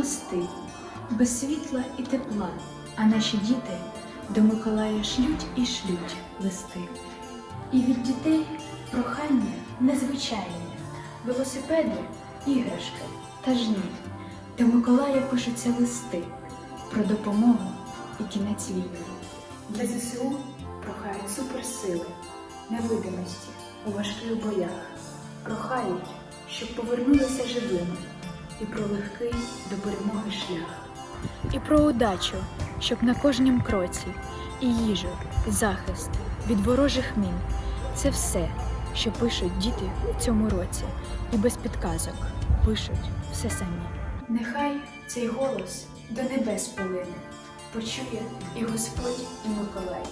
мости, без світла і тепла, а наші діти до Миколая шлють і шлють листи. І від дітей прохання незвичайне, велосипеди, іграшки та жні. До Миколая пишуться листи про допомогу і кінець війни. Для ЗСУ прохають суперсили, невидимості у важких боях. Прохають, щоб повернулися живими і про легкий до перемоги шлях. І про удачу, щоб на кожнім кроці і їжу, і захист від ворожих мін. Це все, що пишуть діти в цьому році, і без підказок пишуть все самі. Нехай цей голос до небес полине, почує і Господь, і Миколай,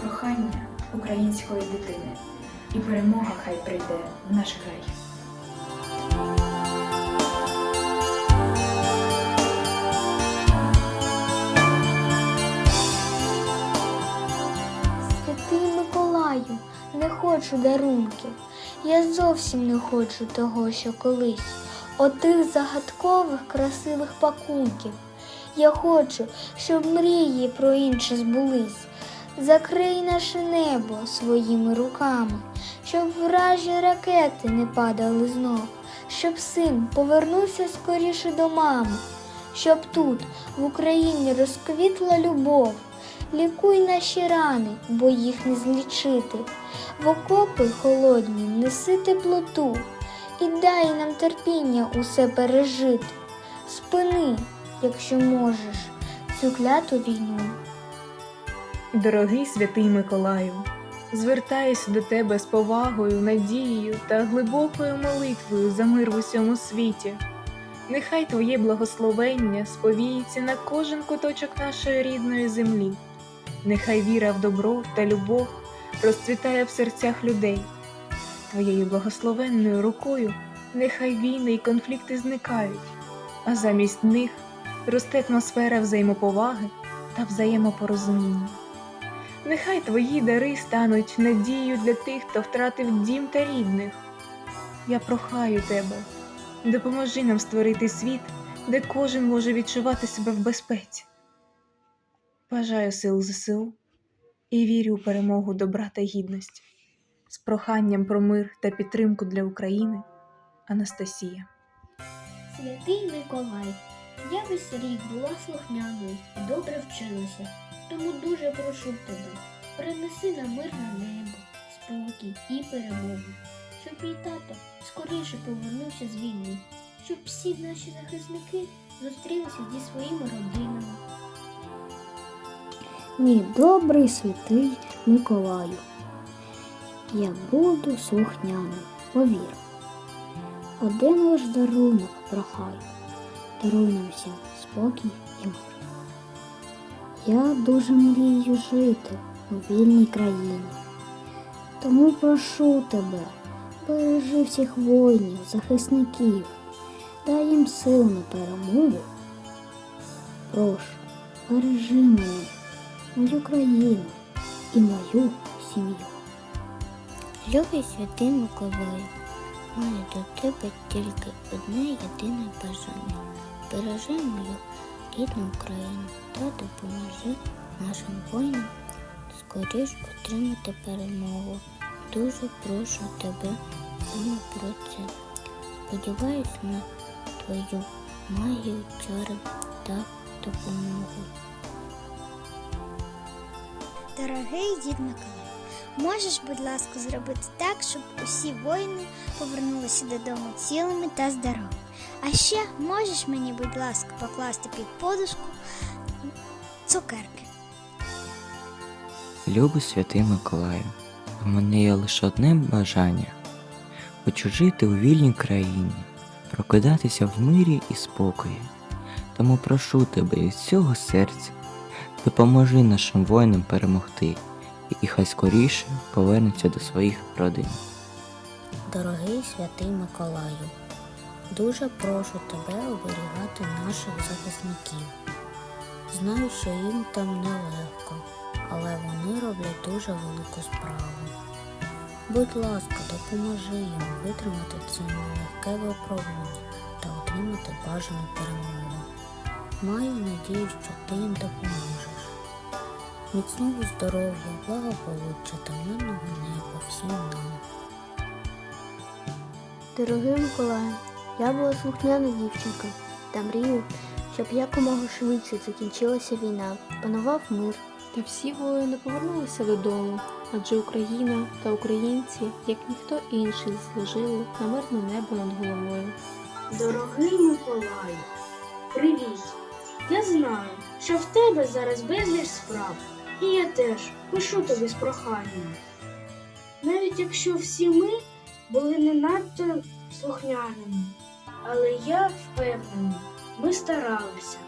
прохання української дитини, і перемога хай прийде в наш край. Хочу дарунків. Я зовсім не хочу того, що колись. Отих загадкових красивих пакунків. Я хочу, щоб мрії про інше збулись. Закрий наше небо своїми руками, щоб вражі ракети не падали знов, щоб син повернувся скоріше до мами, щоб тут, в Україні, розквітла любов. Лікуй наші рани, бо їх не злічити. В окопи холодні неси теплоту і дай нам терпіння усе пережити. Спини, якщо можеш, цю кляту війну. Дорогий святий Миколаю, звертаюся до тебе з повагою, надією та глибокою молитвою за мир в усьому світі. Нехай Твоє благословення сповіється на кожен куточок нашої рідної землі. Нехай віра в добро та любов розцвітає в серцях людей. Твоєю благословенною рукою нехай війни і конфлікти зникають, а замість них росте атмосфера взаємоповаги та взаємопорозуміння. Нехай твої дари стануть надією для тих, хто втратив дім та рідних. Я прохаю тебе, допоможи нам створити світ, де кожен може відчувати себе в безпеці. Бажаю сил ЗСУ і вірю у перемогу добра та гідності. З проханням про мир та підтримку для України Анастасія. Святий Миколай, я весь рік була слухняною і добре вчилася, тому дуже прошу тебе, принеси на мирне небо, спокій і перемогу, щоб мій тато скоріше повернувся з війни, щоб всі наші захисники зустрілися зі своїми родинами. Мій добрий святий Миколаю, я буду слухняним, повір. Один лиш дарунок прохаю, даруй нам всім спокій і мир. Я дуже мрію жити у вільній країні, тому прошу тебе, бережи всіх воїнів, захисників, дай їм сил на перемогу. Прошу, бережи мене мою країну і мою сім'ю. Любий святий Миколай, мене до тебе тільки одне єдине бажання. Бережи мою рідну Україну та допоможи нашим воїнам скоріш отримати перемогу. Дуже прошу тебе саме про це. Сподіваюсь на твою магію, чари та допомогу. Дорогий дід Миколай, можеш, будь ласка, зробити так, щоб усі воїни повернулися додому цілими та здоровими. А ще можеш мені, будь ласка, покласти під подушку цукерки. Любий святий Миколаю, в мене є лише одне бажання хочу жити у вільній країні, прокидатися в мирі і спокої. Тому прошу тебе із всього серця, допоможи нашим воїнам перемогти, і хай скоріше повернуться до своїх родин. Дорогий святий Миколаю, дуже прошу тебе оберігати наших захисників. Знаю, що їм там нелегко, але вони роблять дуже велику справу. Будь ласка, допоможи їм витримати це нелегке випробування та отримати бажану перемогу. Маю надію, що ти їм допоможеш. Міцного здоров'я, благополуччя та мирного неба всім нам. Дорогий Миколаю, я була слухняна дівчинка та мрію, щоб якомога швидше закінчилася війна, панував мир. Та всі воїни повернулися додому, адже Україна та українці, як ніхто інший, служили на мирне небо над головою. Дорогий Миколаю, привіт! Я знаю, що в тебе зараз безліч справ, і я теж пишу тобі з проханням. Навіть якщо всі ми були не надто слухняними, але я впевнений, ми старалися.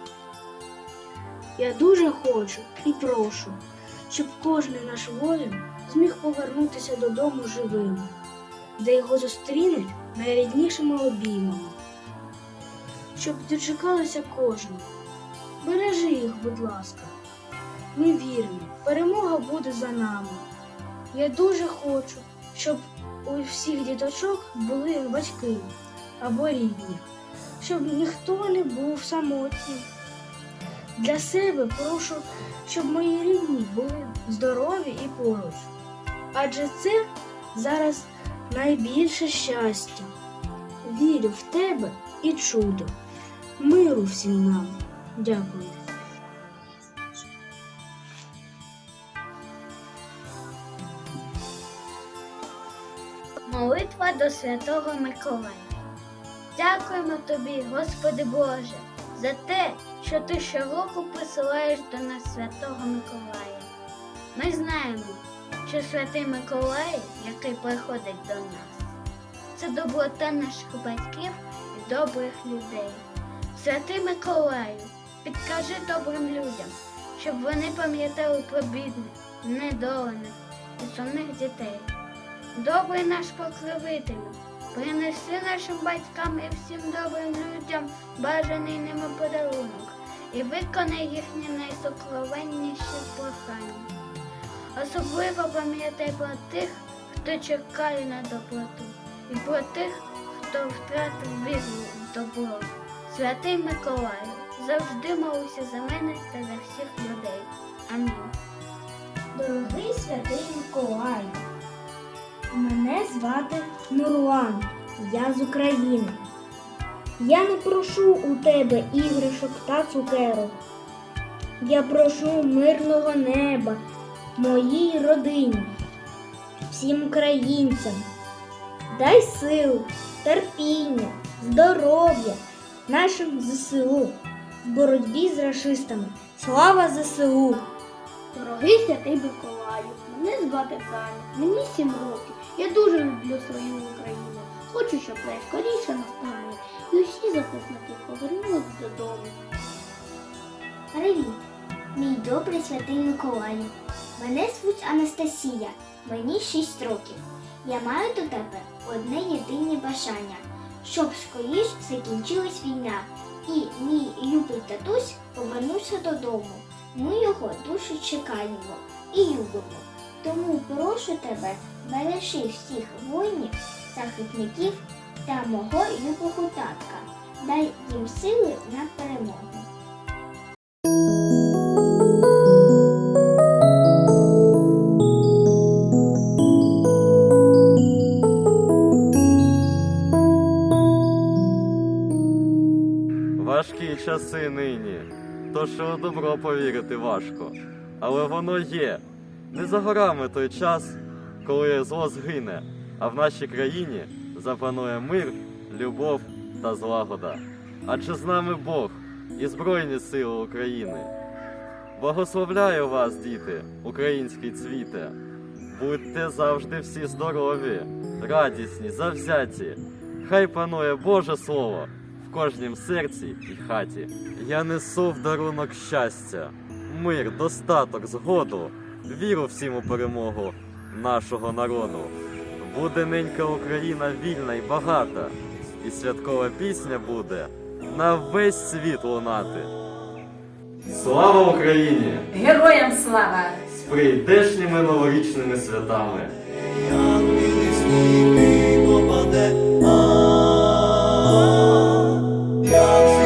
Я дуже хочу і прошу, щоб кожен наш воїн зміг повернутися додому живим, де його зустрінуть найріднішими обіймами щоб дочекалося кожного. Бережи їх, будь ласка. Ми віримо, перемога буде за нами. Я дуже хочу, щоб у всіх діточок були батьки або рідні, щоб ніхто не був самотнім. Для себе прошу, щоб мої рідні були здорові і поруч. Адже це зараз найбільше щастя. Вірю в тебе і чудо. Миру всім нам. Дякую. Молитва до Святого Миколая. Дякуємо тобі, Господи Боже, за те, що ти щороку посилаєш до нас Святого Миколая. Ми знаємо, що Святий Миколай, який приходить до нас, це доброта наших батьків і добрих людей. Святий Миколаю, підкажи добрим людям, щоб вони пам'ятали про бідних, недолених і сумних дітей. Добрий наш покровителю, принеси нашим батькам і всім добрим людям бажаний ними подарунок і виконай їхні найсокровенніші прохання. Особливо пам'ятай про тих, хто чекає на доброту, і про тих, хто втратив віру в добро. Святий Миколаю, завжди молися за мене та за всіх людей. Амінь. Дорогий святий Миколай, мене звати Нурлан, я з України. Я не прошу у тебе іграшок та цукерок. Я прошу мирного неба моїй родині, всім українцям. Дай сил, терпіння, здоров'я нашим ЗСУ в боротьбі з рашистами. Слава ЗСУ! Дорогий святий Миколаю, мене звати Таня, мені сім років. Я дуже люблю свою Україну. Хочу, щоб найскоріше настав мир, і усі захисники повернулися додому. Привіт, мій добрий святий Миколаю. Мене звуть Анастасія, мені 6 років. Я маю до тебе одне єдине бажання, щоб скоріш закінчилась війна, і мій любий татусь повернувся додому. Ми його дуже чекаємо і любимо. Тому прошу тебе, бережи всіх воїнів, захисників та мого любого татка. Дай їм сили на перемогу. Важкі часи нині, то що у добро повірити важко. Але воно є. Не за горами той час, коли зло згине, а в нашій країні запанує мир, любов та злагода. Адже з нами Бог і Збройні Сили України. Благословляю вас, діти, український цвіте. Будьте завжди всі здорові, радісні, завзяті. Хай панує Боже Слово в кожнім серці і хаті. Я несу в дарунок щастя, мир, достаток, згоду, віру всім у перемогу нашого народу. Буде ненька Україна вільна і багата, і святкова пісня буде на весь світ лунати. Слава Україні! Героям слава! З прийдешніми новорічними святами! Сніг попаде, God.